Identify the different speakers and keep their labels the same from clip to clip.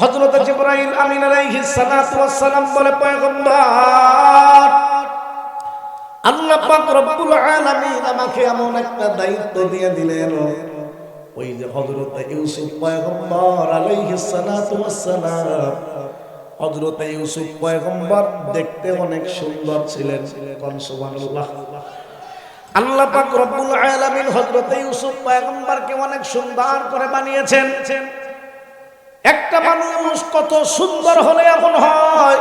Speaker 1: হযরত জিবরাইল আমিন আলাইহিস সালাতু ওয়াস সালাম বলে, পয়গম্বর, আল্লাহ পাক রব্বুল আলামিন আমাকে এমন একটা দায়িত্ব দিয়ে দিলেন। ওই যে হযরত ইউসুফ, পয়গম্বর আলাইহিস সালাতু ওয়াস সালাম হযরত ইউসুফ, পয়গম্বর, দেখতে অনেক সুন্দর ছিলেন। সুবহানাল্লাহ। আল্লাহ পাক রব্বুল আলামিন হযরত ইউসুফ, পয়গম্বরকে অনেক সুন্দর করে বানিয়েছেন। একটা মানুষ কত সুন্দর হলে এখন হয়?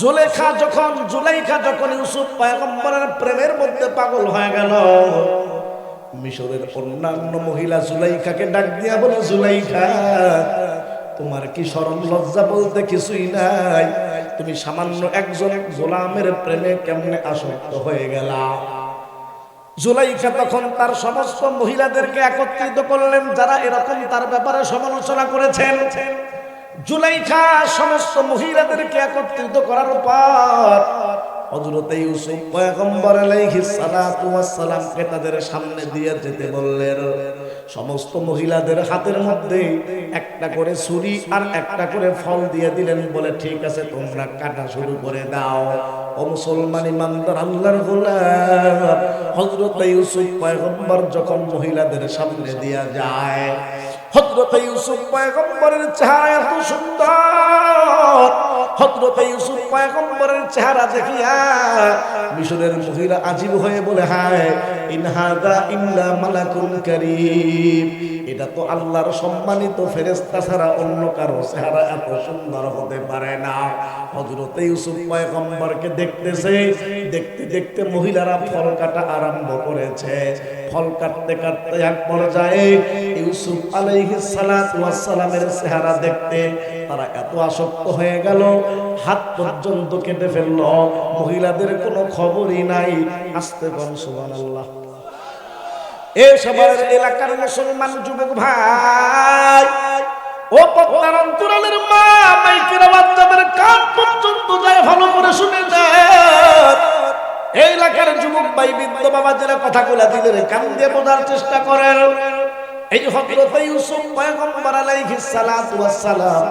Speaker 1: জুলেখা যখন, জুলাইখা যখন ইউসুফ পয়গম্বরের প্রেমের মধ্যে পাগল হয়ে গেল, মিশরের অন্যান্য মহিলা জুলাইখাকে ডাক দিয়া বলে, জুলাইখা, তোমার কি শরম লজ্জা বলতে কিছুই নাই? তুমি সামান্য একজন গোলামের প্রেমে কেমনে আসক্ত হয়ে গেলা? জুলাইখা তখন তার সমস্ত মহিলাদেরকে একত্রিত করলেন, যারা এরকম তার ব্যাপারে সমালোচনা করেছেন। জুলাইখা সমস্ত মহিলাদেরকে একত্রিত করার পর হযরত ইউসুফ তাদের সামনে দিয়ে যেতে বললেন। সমস্ত মহিলাদের হাতের মধ্যে একটা করে ছুরি আর একটা করে ফল দিয়ে দিলেন, বলে, ঠিক আছে, তোমরা কাটা শুরু করে দাও। ও মুসলমান ইমানদার আল্লাহর গোলাম, হযরত ইউসুফ পয়গম্বর যখন মহিলাদের সামনে দিয়া যায়, হযরত ইউসুফ পয়গম্বরের চেহারা এত সুন্দর হযরত ইউসুফ পয়গম্বরের চেহারা দেখিয়া মিশরের মহিলা আজীব হয়ে বলে, হায় ইনহাদা ইল্লা মালাকুল কারীম। এটা তো আল্লাহর সম্মানিত ফেরেশতা ছাড়া অন্য কারও চেহারা এত সুন্দর হতে পারে না। হযরত ইউসুফ পয়গম্বরকে দেখতেছে, দেখতে দেখতে মহিলারা ফল কাটা আরম্ভ করেছে। ফল কাটতে কাটতে এক পর্যায়ে ইউসুফ আলাইহিস সালামের চেহারা দেখতে তারা এত আসক্ত হয়ে গেল, হাত পর্যন্ত কেটে ফেলল, মহিলাদের কোনো খবরই নাই আস্তে কম সুবহানাল্লাহ। এ সবার এলাকার মুসলমান যুবক ভাই, ও পদ্মার অন্তরালের মা, মাইকের বাচ্চাদের কান পর্যন্ত যায় ভালো করে শুনে এলাকার যুবক ভাই, বৃদ্ধ বাবা যারা কথাগুলা দিলেন কান দিয়ে বোঝার চেষ্টা করেন। এই হযরত ইউসুফ পয়গম্বর আলাইহিস সালাতু ওয়াস সালাম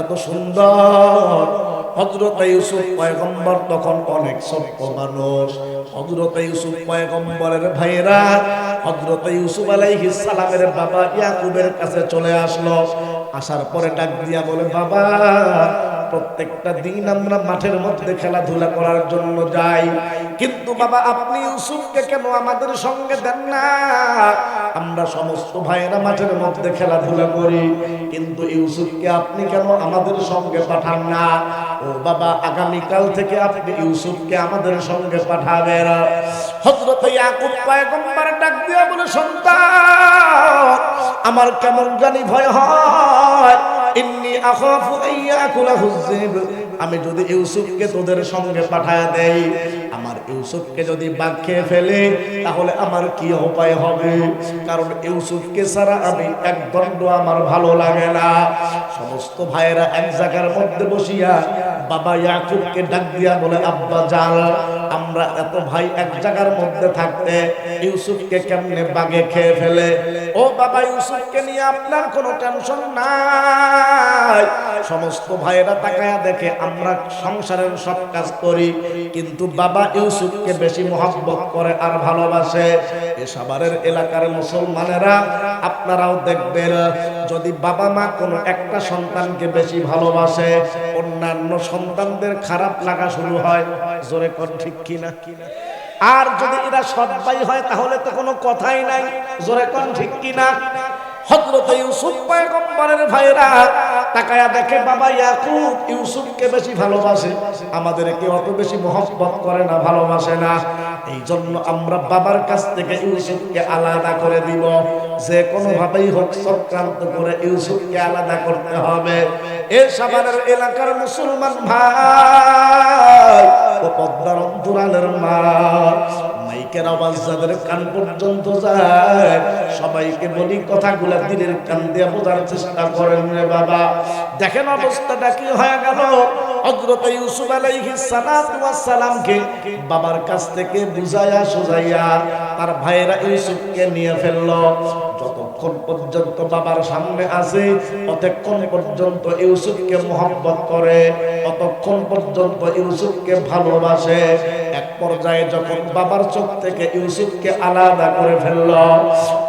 Speaker 1: এত সুন্দর। হযরত ইউসুফ পয়গম্বর তখন অনেক সভ্য মানুষ। ইউসুফ পয়গম্বরের ভাইরা ইউসুফ আলাইহিস সালামের বাবা ইয়াকুবের কাছে চলে আসলো। আসার পরে ডাক দিয়া বলে, বাবা প্রত্যেকটা দিন আমরা মাঠের মধ্যে খেলাধুলা করার জন্য যাই। কিন্তু বাবা, আপনি ইউসুফকে কেন আমাদের সঙ্গে দেন না? আমরা সমস্ত ভাইয়েরা মাঠের মধ্যে খেলাধুলা করি। কিন্তু ইউসুফকে আপনি কেন আমাদের সঙ্গে পাঠান না? ও বাবা, আগামীকাল থেকে আপনি ইউসুফকে আমাদের সঙ্গে পাঠাবেন। হযরত ইয়াকুব পয়গম্বর ডাক দিয়া বলে, সন্তান, আমার কেমন জানি ভয় হয়। ইন্নি আখাফু আইয়াকুলা হুযিব আমি যদি ইউসুফকে তোদের সঙ্গে পাঠায়া দেই, আমার ইউসুফকে যদি বাঘ খেয়ে ফেলে, তাহলে আমার কি উপায় হবে? কারণ ইউসুফকে ছাড়া আমি এক দণ্ড আমার ভালো লাগে না। সমস্ত ভাইয়েরা এক জায়গার মধ্যে বসিয়া বাবা ইয়াকুবকে ডাক দিয়া বলে, আব্বা জান আমরা এত ভাই এক জায়গার মধ্যে থাকতে ইউসুফকে কেমনে বাগে খেয়ে ফেলে? ও বাবা, ইউসুফকে নিয়ে আপনার কোনো টেনশন নাই। সমস্ত ভাইয়েরা তাকায়া দেখে আমরা সংসারের সব কাজ করি, কিন্তু বাবা ইউসুফকে বেশি মহব্বত করে আর ভালোবাসে। এ সাভারের এলাকার মুসলমানেরা, আপনারাও দেখবেন, যদি বাবা মা কোনো একটা সন্তানকে বেশি ভালোবাসে, অন্যান্য সন্তানদের খারাপ লাগা শুরু হয়। জোরে কর ঠিক কিনা? আর যদি এরা সৎবাই হয়, তাহলে তো কোনো কথাই নাই। জোরে কন ঠিক কিনা? করে আলাদা করে দিব। যে হোক করে ইউসুফকে আলাদা করতে হবে। এ এলাকার মুসলমান ভাই ও পদ্মার অন্তরালের মা। মাইকের আওয়াজ যাদের কান পর্যন্ত যায়, সবাইকে বলি কথাগুলা দিনের কান দিয়ে বোঝার চেষ্টা করেন রে বাবা। দেখেন অবস্থাটা কি হয়ে গেল? হযরত ইউসুফ আলাইহিস সালামকে বাবার কাছ থেকে বুঝায়া সুজাইয়া তার ভাইয়েরা ইউসুফকে নিয়ে ফেলল। যতক্ষণ পর্যন্ত বাবার সামনে আছে ততক্ষণ পর্যন্ত ইউসুফকে মোহাম্মত করে ততক্ষণ পর্যন্ত ইউসুফকে ভালোবাসে। এক পর্যায়ে যখন বাবার চোখ থেকে ইউসুফকে আলাদা করে ফেলল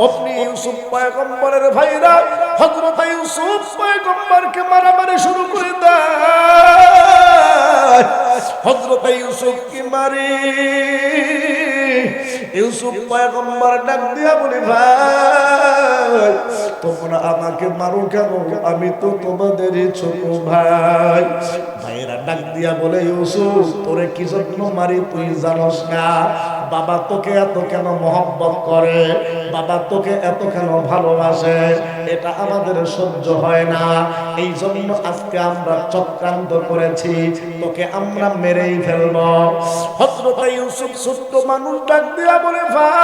Speaker 1: আপনি ইউসুফ পয়গম্বরের ভাইরা, হযরত ইউসুফ পয়গম্বরকে মারামারি শুরু করে দেয়। হযরত ইউসুফ কি মারি ইউসুফ পয়গম্বর ডাক দিয়া বলি, ভাই, তোমরা আমাকে মারো কেন? আমি তো তোমাদেরই ছোট ভাই। ভাইয়েরা ডাক দিয়া বলে, ইউসুফ, তোরে কি জন্য মারি তুই জানোস না? বাবা তোকে এত কেন মহব্বত করে? বাবা তোকে এত কেন ভালোবাসে? এটা আমাদের সহ্য হয় না। এই জন্য আজকে আমরা চক্রান্ত করেছি। তোকে আমরা মেরেই ফেলব। হজরত ইউসুফ ছোট্ট মানুষ ডাক দিয়া বলে, ভাই,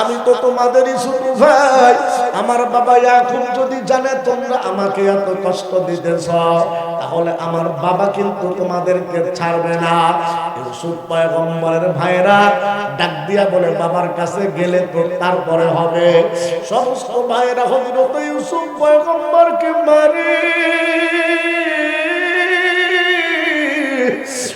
Speaker 1: আমি তো তোমাদেরই ছোট ভাই। আমার বাবা এখন যদি জানে তোমরা আমাকে এত কষ্ট দিতেছ, তাহলে আমার বাবা কিন্তু তোমাদেরকে ছাড়বে না। ইউসুফ পয়গম্বরের ভাইরা ডাক দিয়া বলে বাবার কাছে গেলে তো তারপরে হবে। সমস্ত ভাইরা হজরত ইউসুফ পয়গম্বরকে মারে।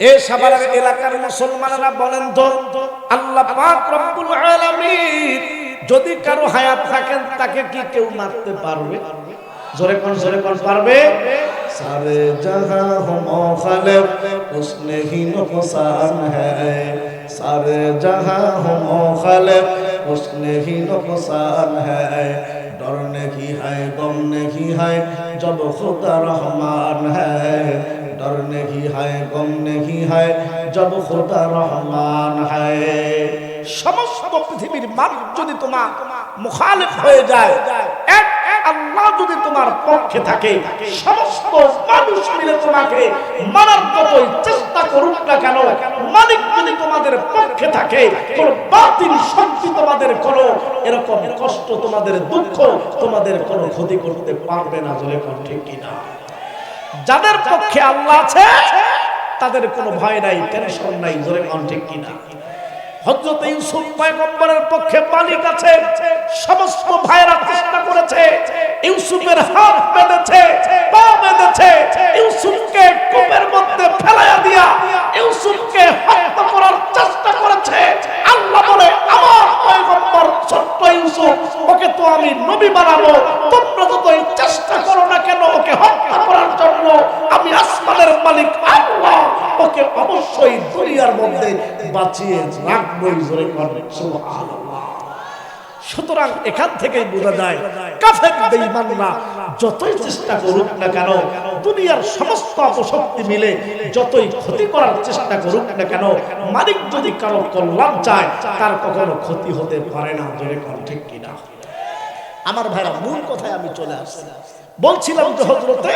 Speaker 1: এ সাভার এলাকার মুসলমানরা বলেন তো, আল্লাহ যদি কারও হায়াত থাকেন, তাকে কি কেউ মারতে পারবে? জোরে কোন জোরে কোন, পারবে? সারে জাহাঁ হম হম ডরনে কি হায় গমনে কি হায়, জব খুদা রহমান হ্যায় در نہیں ہے گم نہیں ہے جب خدا رحمان ہے সমস্ত পৃথিবীর মানুষ যদি তোমার মুখালেফ হয়ে যায়, এক আল্লাহ যদি তোমার পক্ষে থাকে, সমস্ত মানুষ মিলে তোমাকে মানার মতোই চেষ্টা করুক না কেন? মালিক যদি তোমাদের পক্ষে থাকে, কোন বাতিল শক্তি তোমাদের কোন এরকম কষ্ট, তোমাদের দুঃখ, তোমাদের কোনো ক্ষতি করতে পারবে না বলে ঠিক কিনা। যাদের পক্ষে আল্লাহ আছে তাদের কোনো ভয় নাই টেনশন নাই কোন ঠিক কিনা। হযরত ইউসুফ পয়গম্বরের পক্ষে মালিক আছে, সমস্ত ভাইরা চেষ্টা করেছে, ইউসুফের হাত বেঁধেছে, পা বেঁধেছে, ইউসুফকে কূপের মধ্যে ফেলাইয়া দিয়া ইউসুফকে হত্যা করার চেষ্টা করেছে। আল্লাহ বলে, আমার পয়গম্বর, ছোট্ট ইউসুফ, ওকে তো আমি নবী বানাবো, তোমরা যতই চেষ্টা করো না কেন ওকে হত্যা করার জন্য, আমি আসমানের মালিক আল্লাহ, ওকে অবশ্যই দুনিয়ার মধ্যে বাঁচিয়ে সুতরাং এখান বোঝা যায়, কাফের যতই চেষ্টা করুক না কেন, দুনিয়ার সমস্ত অপশক্তি মিলে যতই ক্ষতি করার চেষ্টা করুক না কেন, মালিক যদি কারও কল্যাণ চায়, তার কখনো ক্ষতি হতে পারে না, জোরে কর ঠিক কিনা। আমার ভাইরা, মূল কথায় আমি চলে আসছি। বলছিলাম যে হজরতে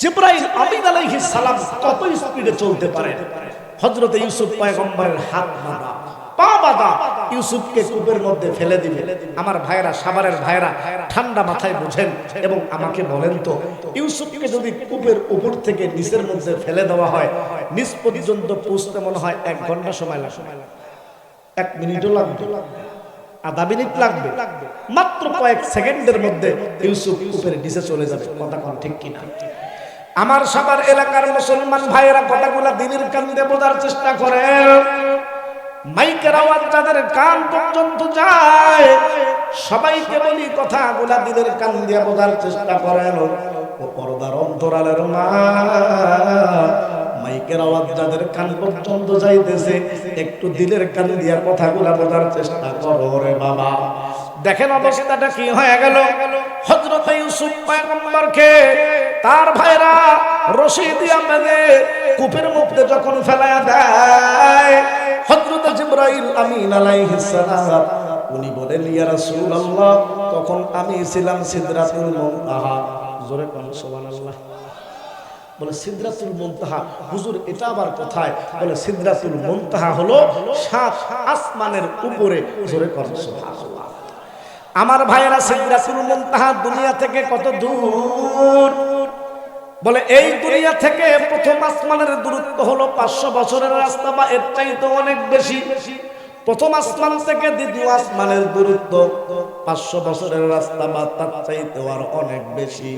Speaker 1: জিব্রাইল আমিন আলাইহিস সালাম কত স্পিডে চলতে পারে? হযরত ইউসুফ পয়গম্বরের হাত বাঁধা, পা বাঁধা, ইউসুফকে কূপের মধ্যে ফেলে দিবে। আমার ভাইরা সাভারের ভাইরা ঠান্ডা মাথায় বুঝেন এবং আমাকে বলেন তো, ইউসুফকে যদি কূপের উপর থেকে নিচের মধ্যে ফেলে দেওয়া হয়, নিচ পর্যন্ত পৌঁছতে মনে হয় এক ঘণ্টা সময় লাগবে। এক মিনিটও লাগবে। আধা মিনিট লাগবে। মাত্র কয়েক সেকেন্ডের মধ্যে ইউসুফ কূপের নিচে চলে যাবে। কথা ঠিক কিনা? আমার সবার এলাকার মুসলমান ভাইয়েরা কথাগুলা দিনের কান্দে বোঝার চেষ্টা করে। মাইকের আওয়াজ যাদের কান পর্যন্ত যায়, সবাইকে বলি কথা কথাগুলা দিনের কান দিয়ে বোঝার চেষ্টা করেন। ও পর্দার অন্তরালের মা, মাইকের আওয়াজ যাদের কান পর্যন্ত যাইতেছে, একটু দিলের কান দিয়া কথাগুলা বোঝার চেষ্টা করো রে বাবা। দেখেন অবস্থাটা কি হয়ে গেল? হজরত ইউসুফ পয়গম্বরকে তার ভাইরা রশি দিয়া বেঁধে কূপের মধ্যে যখন ফেলায়া দেয় হজরত জিব্রাইল আমিন আলাইহিস সালাম, উনি বলেন, ইয়া রাসূলুল্লাহ, তখন আমি ছিলাম সিদরাতুল মুনতাহা। জোরে কোন, সুবহানাল্লাহ। বলে, সিদ্রাতুল মুনতাহা, হুজুর, এটা আবার কোথায়? বলে, সিদ্রাতুল মুনতাহা হলো সাত আসমানের উপরে। জোরে কোন, সুবহানাল্লাহ। আমার ভাইয়েরা সিদ্রাতুল মুনতাহা দুনিয়া থেকে কত দূর? বলে, এই দুনিয়া থেকে প্রথম আসমানের দূরত্ব হলো পাঁচশো বছরের রাস্তা, বা এর চাইতে অনেক বেশি। প্রথম আসমান থেকে দ্বিতীয় আসমানের দূরত্ব পাঁচশো বছরের রাস্তা, বা তার চাইতে আর অনেক বেশি।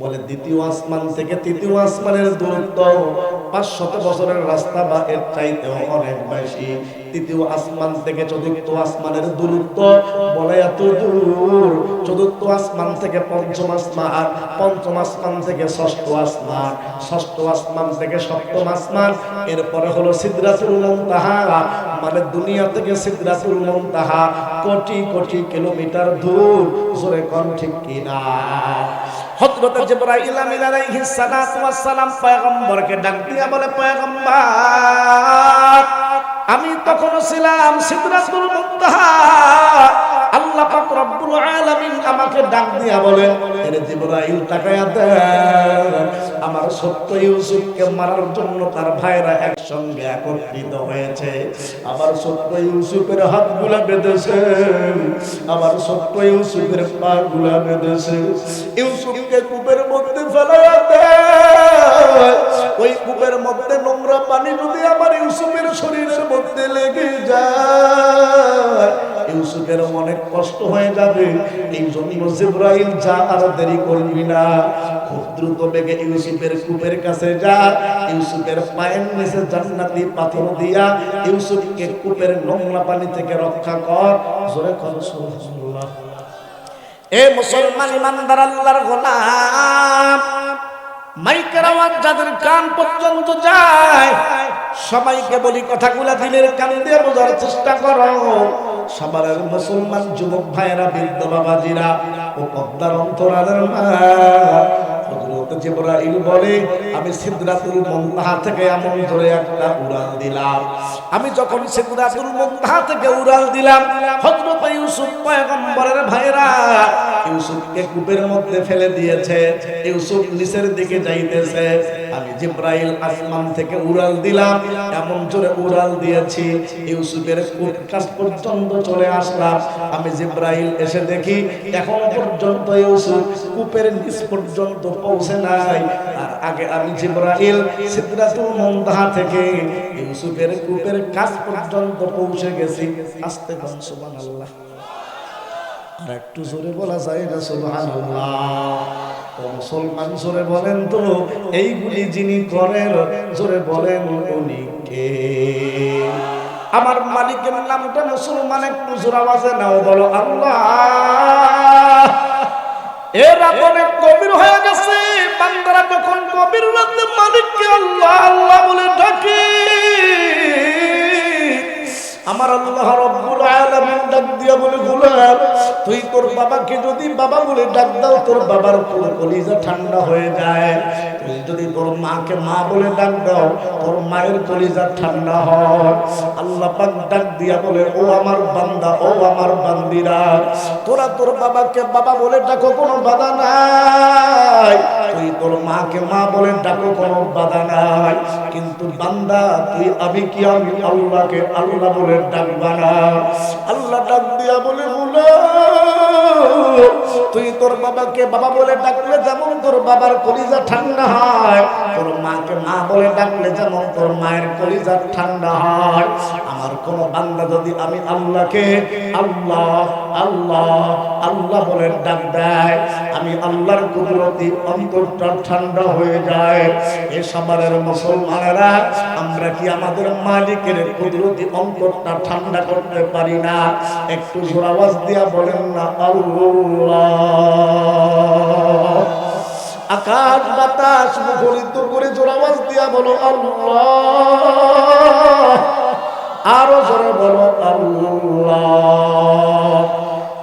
Speaker 1: বলে, দ্বিতীয় আসমান থেকে তৃতীয় আসমানের দূরত্ব পাঁচশত বছরের রাস্তা, বা এর চাইতেও অনেক বেশি। তৃতীয় আসমান থেকে চতুর্থ আসমানের দূরত্ব বলে এত দূর। চতুর্থ আসমান থেকে পঞ্চম আসমান পঞ্চম আসমান থেকে ষষ্ঠ আসমান ষষ্ঠ আসমান থেকে সপ্তম আসমান। এরপরে হলো সিদ্ধাতুল মুনতাহা মানে দুনিয়া থেকে সিদ্ধাতুল মুনতাহা, কোটি কোটি কিলোমিটার দূর। জোরে কোন ঠিক কিনা? হযরত জিবরাইল আমিন আলাইহিস সালাম পয়গম্বরকে ডাক দিয়া বলে, পয়গম্বর আমি তখন ছিলাম সিদরাতুল মুনতাহা। আল্লাহ পাক রব্বুল আলামিন আমাকে ডাক দিয়া বলে এরে জিবরাইল, তাকায়া দেন আমার সত্য ইউসুফকে মারার জন্য তার ভাইরা একসঙ্গে একত্রিত হয়েছে। আমার সত্য ইউসুফের হাতগুলা বেঁধেছে, আমার সত্য ইউসুফের পা গুলা বেঁধেছে। ইউসুফকে কূপের মধ্যে ফেলাইয়া দেয় কূপের মধ্যে নোংরা পানি যদি আমার ইউসুফের শরীরের মধ্যে লেগে যায়, ইউসুফের অনেক কষ্ট হয়ে যাবে। এই জন্য জিব্রাইল যা আর দেরি করবি না। খুব দ্রুত বেগে ইউসুফের কূপের কাছে যা। ইউসুফের পায়ের নিচে জান্নাতি পাথর দিয়া ইউসুফকে কূপের নোংরা পানি থেকে রক্ষা কর। জোরে কর, সুবহানাল্লাহ। এ মুসলমান ইমানদার, আল্লাহর গোলাম। মাইকের আওয়াজ যাদের কান পর্যন্ত যায়, সবাইকে বলি কথাগুলা দিলের কান দিয়ে বোঝার চেষ্টা করো। সবার মুসলমান যুবক ভাইয়েরা, বৃদ্ধ বাবাজিরা ও পদ্মার অন্তরালের মা বলে, আমি সিদরাতুল মুনতাহা থেকে এমন একটা উড়াল দিলাম। আমি যখন মুনতাহা থেকে উড়াল দিলাম, হযরত ইউসুফ পয়গম্বরের ভাইরা ইউসুফকে কূপের মধ্যে ফেলে দিয়েছে। ইউসুফ নিচের দিকে যাইতেছে। আমি জিব্রাইল আসমান থেকে উড়াল দিলাম, এমন জোরে উড়াল দিয়েছি, ইউসুফের কাছ পর্যন্ত চলে আসলাম। আমি জিব্রাইল এসে দেখি, এখন পর্যন্ত ইউসুফ কূপের নিচ পর্যন্ত পৌঁছে নাই। আর আগে আমি জিব্রাইল সিদরাতুল মুনতাহা থেকে ইউসুফের কূপের কাছ পর্যন্ত পৌঁছে গেছি। আস্তে কোন সুবহানাল্লাহ। আর একটু জোরে বলা যায় না মুসলমান জোরে বলেন তো, এইগুলি যিনি করেন, জোরে বলেন উনি কে? আমার মালিকের নামটা মুসলমান, একটু আওয়াজে নাও, বলো আল্লাহ। এর অনেক গভীর হয়ে গেছে, বান্দারা যখন গভীর রাতে মালিককে আল্লাহ আল্লাহ বলে ডাকে আমার আল্লাহ রব্বুল আলামিন ডাক দিয়া বলে, গোলাম, তুই তোর বাবাকে যদি বাবা বলে ডাক দাও, তোর বাবার পুরো কলিজা ঠান্ডা হয়ে যায়। তুই যদি তোর মাকে মা বলে ডাক দাও, তোর মায়ের কলিজা ঠান্ডা হয়। আল্লাহ পাক ডাক দিয়া বলে, ও আমার বান্দা, ও আমার বান্দিরা, তোরা তোর বাবাকে বাবা বলে ডাকো, কোনো বাধা নাই। তুই তোর মাকে মা বলে ডাকো, কোনো বাধা নাই। কিন্তু বান্দা, তুই আমি কি আমি আল্লাহকে আল্লাহ বলে ডাকবা বানা। আল্লাহ ডাক দিয়া বলো তুই তোর বাবাকে বাবা বলে ডাকলে যেমন তোর বাবার কলিজা ঠান্ডা হয়, তোর মাকে মা বলে ডাকলে যেমন তোর মায়ের কলিজা ঠান্ডা হয়। আমার কোন বান্দা যদি আমি আল্লাহকে, আল্লাহ আল্লাহ আল্লাহ বলে ডাক দেয়, আমি আল্লাহর কুদরতি অন্তরটা ঠান্ডা হয়ে যায়। এ সবারের মুসলমানেরা, আমরা কি আমাদের মালিকের কুদরতি অন্তরটা ঠান্ডা করতে পারি না? একটু জোর আওয়াজ দিয়া বলেন, না আকাশ, বাতাস, মুখরিত করে জোর আওয়াজ দিয়া বলো, আল্লাহ। আরও জোরে বলো, আল্লাহ।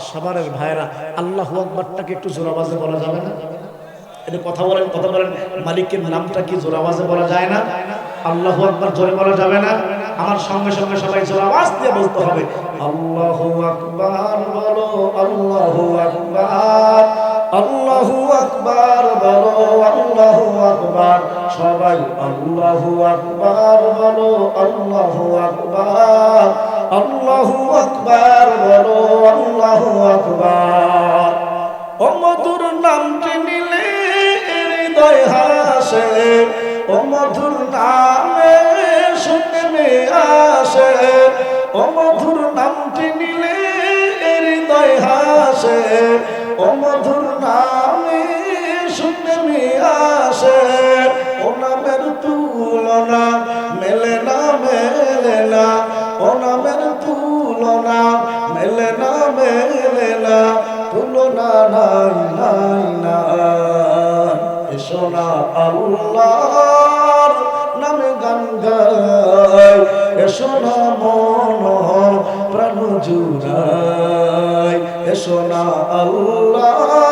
Speaker 1: আমার সাভারের ভাইরা আল্লাহু আকবারটাকে একটু জোর আওয়াজে বলা যাবে না? এটা কথা বলেন কথা বলেন, মালিকের নামটা কি জোর আওয়াজে বলা যায় না? আল্লাহু আকবার জোরে বলা যাবে না? আমার সঙ্গে সঙ্গে সবাই জোর আওয়াজ দিয়ে বলতে হবে, আল্লাহু আকবার বলো, আল্লাহু আকবার আল্লাহু আকবার বলো, আল্লাহু আকবার, সবাই আল্লাহু আকবার বলো, আল্লাহু আকবার। আল্লাহু আকবার, বলো আল্লাহু আকবার। ও মধুর নামটি নিলে হৃদয় হাসে ও মধুর নামে শুনে আসে। ও মধুর নামটি নিলে হৃদয় হাসে ও মধুর নামে তুলনা মেলে না মেলে না, তুলনা নাই নাই নাই এসো আল্লাহর নামে গান গাই, এসো না মন প্রাণ জুড়াই, এসো না আল্লাহর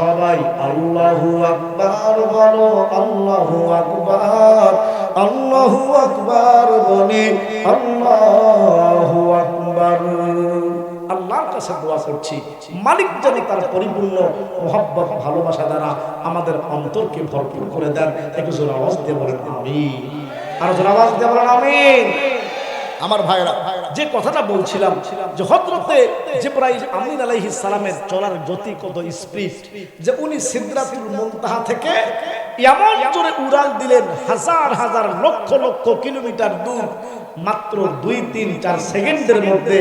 Speaker 1: সবাই আল্লাহু আকবার বলো, আল্লাহু আকবার আল্লাহু আকবার বলে, আল্লাহু আকবার। আল্লাহর কাছে দোয়া করছি, মালিক যেন তার পরিপূর্ণ মোহাব্বত, ভালোবাসা দ্বারা আমাদের অন্তরকে ভরপুর করে দেন, একটু জোর আওয়াজ দিয়ে আমি আর আওয়াজ দিয়ে বলেন আমার ভাইরা যে কথাটা বলছিলাম যে হজরতে জিব্রাইল আমিন আলাইহিস সালামের চলার গতি কত স্পিড, যে উনি সিদরাতুল মুনতাহা থেকে এমন জোরে উড়াল দিলেন হাজার হাজার লক্ষ লক্ষ কিলোমিটার দূর, মাত্র দুই, তিন, চার সেকেন্ডের মধ্যে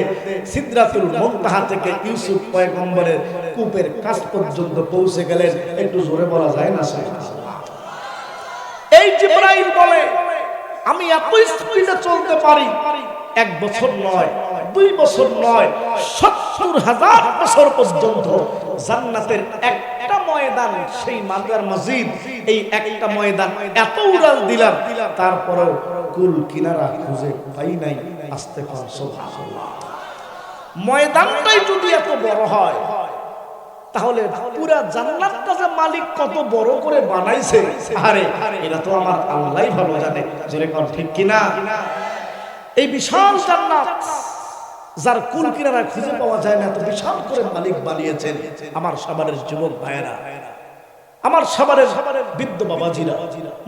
Speaker 1: সিদরাতুল মুনতাহা থেকে ইউসুফ পয়গম্বরের কূপের কাছ পর্যন্ত পৌঁছে গেলেন। একটু জোরে বলা যায় না এই জিব্রাইল বলে আমি এত স্পিডে চলতে পারি। এক বছর নয়, দুই বছর নয়, সত্তর হাজার বছর পর্যন্ত জান্নাতের একটা ময়দান, সেই মাদার মসজিদ, এই একটা ময়দান এত উড়াল দিলাম, তারপরেও কুল কিনারা খুঁজে পাই নাই, আসতে পার ময়দানটাই যদি এত বড় হয় তাহলে পুরা জান্নাতটা যে মালিক কত বড় করে বানাইছে, আরে এটা তো আমার আল্লাহই ভালো জানে, জোরে কোন ঠিক কিনা? এই বিশাল জান্নাত যার কুল কিনারা খুঁজে পাওয়া যায় না, এত বিশাল করে মালিক বানিয়েছেন আমার সবারের যুবক ভাইয়েরা। আমার সবারের বৃদ্ধ বাবা বাবাজিরা,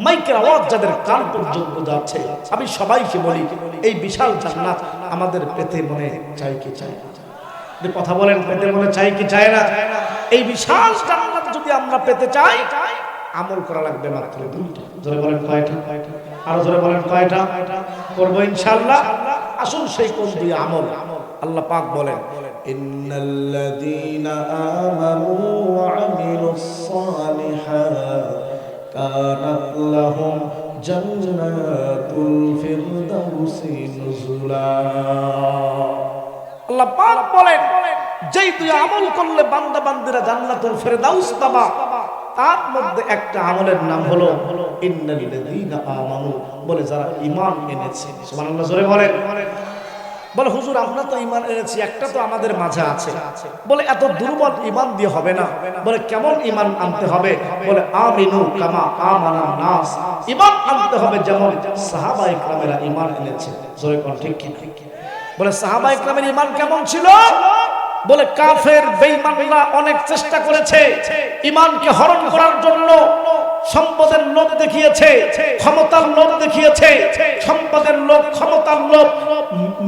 Speaker 1: মাইকের আওয়াজ যাদের কান পর্যন্ত যাচ্ছে, আমি সবাইকে বলি, এই বিশাল জান্নাত আমাদের পেতে মনে চাই কি না? কথা বলেন, পেতে মনে চাই কি চায় না? এই বিশাল জান্নাত যদি আমরা পেতে চাই আমল করা লাগবে মাত্র দুইটা। জোরে বলেন কয়টা? আরও জোরে বলেন কয়টা? করব ইনশাআল্লাহ। আসুন সেই কোন দুই আমল। আল্লাহ পাক বলেন ইন্নাল্লাযীনা আমানু ওয়া আমিলুস সালিহাত কানাত লাহুম জান্নাতুল ফিরদাউসি নুজুলা. আল্লাহ পাক বলেন যেই তুই আমল করলে বান্দা বান্দিরা জান্নাতুল ফেরদাউস পাবা। তার মধ্যে একটা আমলের নাম হলো, ইন্নাল্লাযীনা আমানু। বলে যারা ঈমান এনেছে, সুবহানাল্লাহ জোরে বলেন। বলে, হুজুর, আমরা তো ঈমান এনেছি, একটা তো আমাদের মাঝে আছে। বলে, এত দুর্বল ঈমান দিয়ে হবে না। বলে, কেমন ঈমান আনতে হবে? বলে, আমিনু কামা আমানান নাস। ঈমান আনতে হবে যেমন সাহাবায়ে কেরামেরা ঈমান এনেছে। জোরে কোন ঠিক কি বলে, সাহাবা ইকরামের ইমান কেমন ছিল? বলে কাফের বেঈমানরা অনেক চেষ্টা করেছে। ইমানকে হরণ করার জন্য সম্পদের লোভ দেখিয়েছে, ক্ষমতার লোভ দেখিয়েছে, সম্পদের লোভ, ক্ষমতার লোভ,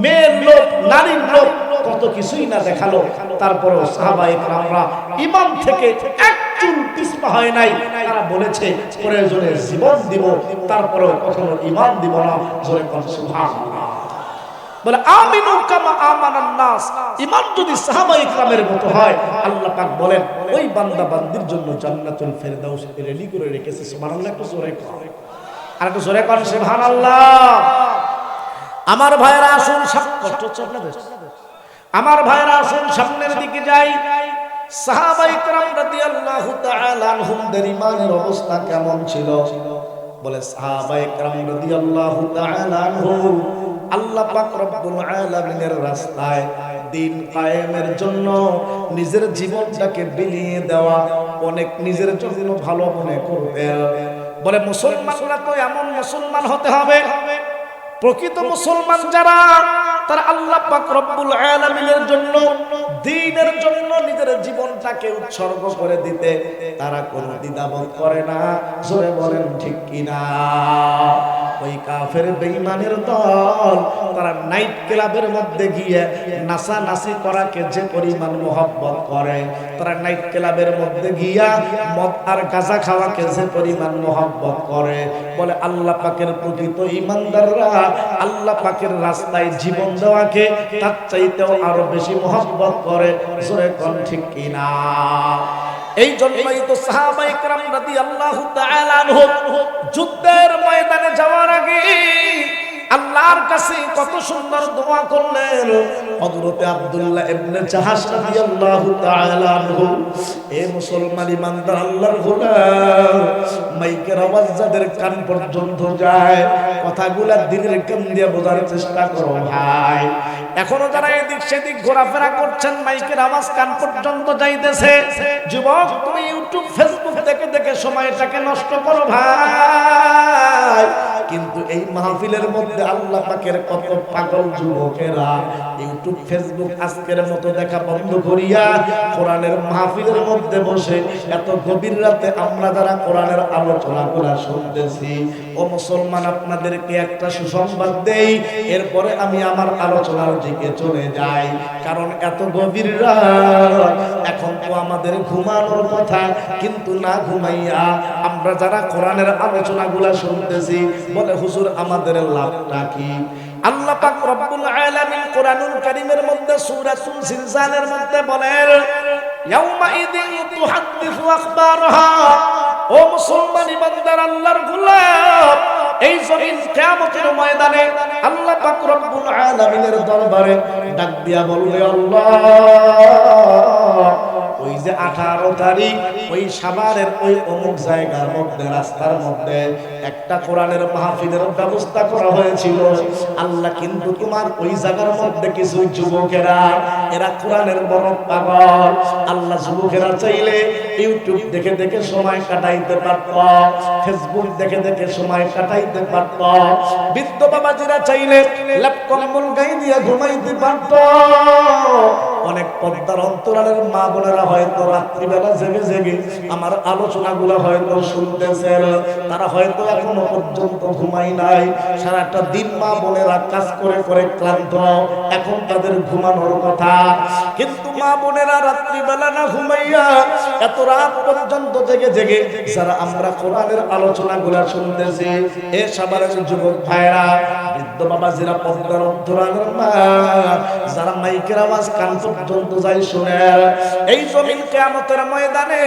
Speaker 1: মেয়ের লোভ, নারীর লোভ, কত কিছুই না দেখাল। তারপরে সাহাবা ইকরামরা ইমান থেকে এক চুল পিছপা হয় নাই। তারা বলেছে প্রয়োজনে জীবন দিব, তারপরেও কখনো ইমান দিব না। জোরে কন সুবহানাল্লাহ। বলে, আমিনু কামা আমানান নাস। ঈমান যদি সাহাবা ইকরামের মতো হয়, আল্লাহ পাক বলেন, ওই বান্দা বান্দির জন্য জান্নাতুল ফেরদাউস রেডি করে রেখেছে। সুবহানাল্লাহ, একটু জোরে কর আর একটু জোরে কর সুবহানাল্লাহ। আমার ভাইরা আসুন কষ্ট হচ্ছে আপনাদের? আমার ভাইরা আসুন সামনের দিকে যাই। সাহাবা ইকরাম রাদিয়াল্লাহু তাআলা আনহুমদের ঈমানের অবস্থা কেমন ছিল? বলে সাহাবা ইকরাম রাদিয়াল্লাহু তাআলা আনহুম আল্লাহ পাক রব্বুল আলামিনের রাস্তায় দিন কায়েমের জন্য নিজের জীবনটাকে বিলিয়ে দেওয়া, অনেক নিজের জন্য ভালো মনে করবে বলে মুসলমানরা তো এমন মুসলমান হতে হবে। প্রকৃত মুসলমান যারা, তারা আল্লাহ পাক রব্বুল আলামিনের জন্য দ্বীনের জন্য নিজের জীবনটাকে উৎসর্গ করে দিতে তারা কোনো দ্বিধাবোধ করে না। জোরে বলেন ঠিক কিনা? ওই কাফের বেঈমানের দল, তারা নাইট ক্লাবের মধ্যে গিয়ে নাসা নাসি করাকে যে পরিমাণ মোহব্বত করে, তারা নাইট ক্লাবের মধ্যে গিয়া মদ আর গাঁজা খাওয়াকে যে পরিমাণ মোহব্বত করে, বলে আল্লাহ পাকের প্রকৃত ইমানদাররা আল্লাহ পাকের রাস্তায় জীবন দেওয়াকে তার চাইতেও আরও বেশি মোহব্বত করে, জোরে কোন ঠিক কিনা? এই জন্যই তো সাহাবাই کرام রাদিয়াল্লাহু তাআলা আনহুম যুদ্ধের ময়দানে যাওয়ার আগে আল্লাহর কাছে কত সুন্দর দোয়া করলেন। হযরতে আব্দুল্লাহ ইবনে জাহাশ রাদিয়াল্লাহু তাআলা আনহু, এ মুসলমান ইমানদার, আল্লাহর গোলাম, মাইকের আওয়াজ যাদের কান পর্যন্ত যায়, কথাগুলা দিনের কান দিয়ে বোঝার চেষ্টা করো ভাই। এখনও যারা এদিক সেদিক ঘোরাফেরা করছেন, মাইকের আওয়াজ কান পর্যন্ত যাইতেছে। যুবক, তুমি ইউটিউব, ফেসবুক দেখে দেখে সময়টাকে নষ্ট করো ভাই। কিন্তু এই মাহফিলের মধ্যে আল্লাহ পাকের কত পাগল যুবকেরা। ইউটিউব, ফেসবুক আজকের মতো দেখা বন্ধ করিয়া কোরআনের মাহফিলের মধ্যে বসে এত গভীর রাতে আমরা যারা কোরআনের আলোচনা করা শুনতেছি, ও মুসলমান আপনাদেরকে একটা সুসংবাদ দেই, এরপরে আমি আমার আলোচনার দিকে চলে যাই। কারণ এত গভীর রাত, এখন তো আমাদের ঘুমানোর কথা, কিন্তু না ঘুমাইয়া আমরা যারা কোরআনের আলোচনাগুলা শুনতেছি, বলে হুজুর আমাদের লাভটা কি আল্লাহ পাক রব্বুল আলামিন কোরআনুল কারীমের মধ্যে সূরাতুল জিলজালের মধ্যে বলেন, ইয়াউমা ইদিন তুহাদ্দিসু আখবারহা। ও মুসলমান ইমানদার আল্লাহর গোলাম, এই জমিন কিয়ামতের ময়দানে আল্লাহ পাক রব্বুল আলামিনের দরবারে ডাক দিয়া বলবে, আল্লাহ! যে আঠারো তারিখ, ওই সাভারের ওই অমুক জায়গার মধ্যে, রাস্তার মধ্যে একটা কোরআনের মাহফিলের ব্যবস্থা করা হয়েছিল। আল্লাহ কিন্তু তোমার ওই জায়গার মধ্যে কিছু যুবকেরা, এরা কোরআনের বড় পাগল। আল্লাহ যুবকেরা চাইলে ইউটিউব দেখে দেখে সময় কাটাইতে পারত, ফেসবুক দেখে দেখে সময় কাটাইতে পারত। বৃদ্ধ বাবাজিরা চাইলে ল্যাপটপ গাই দিয়ে ঘুমাইতে পারত। অনেক পদ্মার অন্তরালের মা বোনেরা হয়তো রাত্রিবেলা জেগে জেগে আমার আলোচনাগুলো হয়তো শুনতেছেন। তারা হয়তো এখনও পর্যন্ত ঘুমাই নাই। সারাটা দিন মা বোনেরা কাজ করে করে ক্লান্ত। এখন তাদের ঘুমানোর কথা। কিন্তু মা বোনেরা রাত্রিবেলা না ঘুমাইয়া এত রাত পর্যন্ত জেগে জেগে যারা আমরা কোরআনের আলোচনাগুলো শুনতেছি, এ সাবারের যুবক ভাইরা বৃদ্ধ বাবা যারা পদ্মার অন্তরালের মা, যারা মাইকের আওয়াজ কান পর্যন্ত যাই এই জমিন কেয়ামতের ময়দানে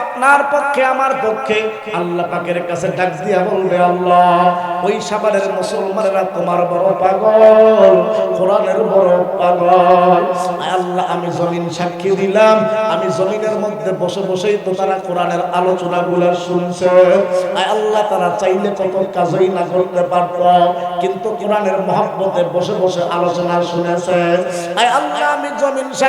Speaker 1: আপনার পক্ষে, আমার পক্ষে আল্লাহ পাকের কাছে ডাক দিয়া বলবে, আল্লাহ, ওই সাবারের মুসলমানেরা তোমার বড় পাগল, কোরআনের বড় পাগল। আল্লাহ, আমি জমিন সাক্ষী দিলাম, আমি জমিনের মধ্যে বসে বসেই তো তারা কোরআনের আলোচনাগুলো শুনছে। আল্লাহ, তারা চাইলে কত কাজই না করতে পারত, কিন্তু কোরআনের মহব্বতে বসে বসে আলোচনা শুনেছে। আল্লাহ, আমি জমিন sacrificio.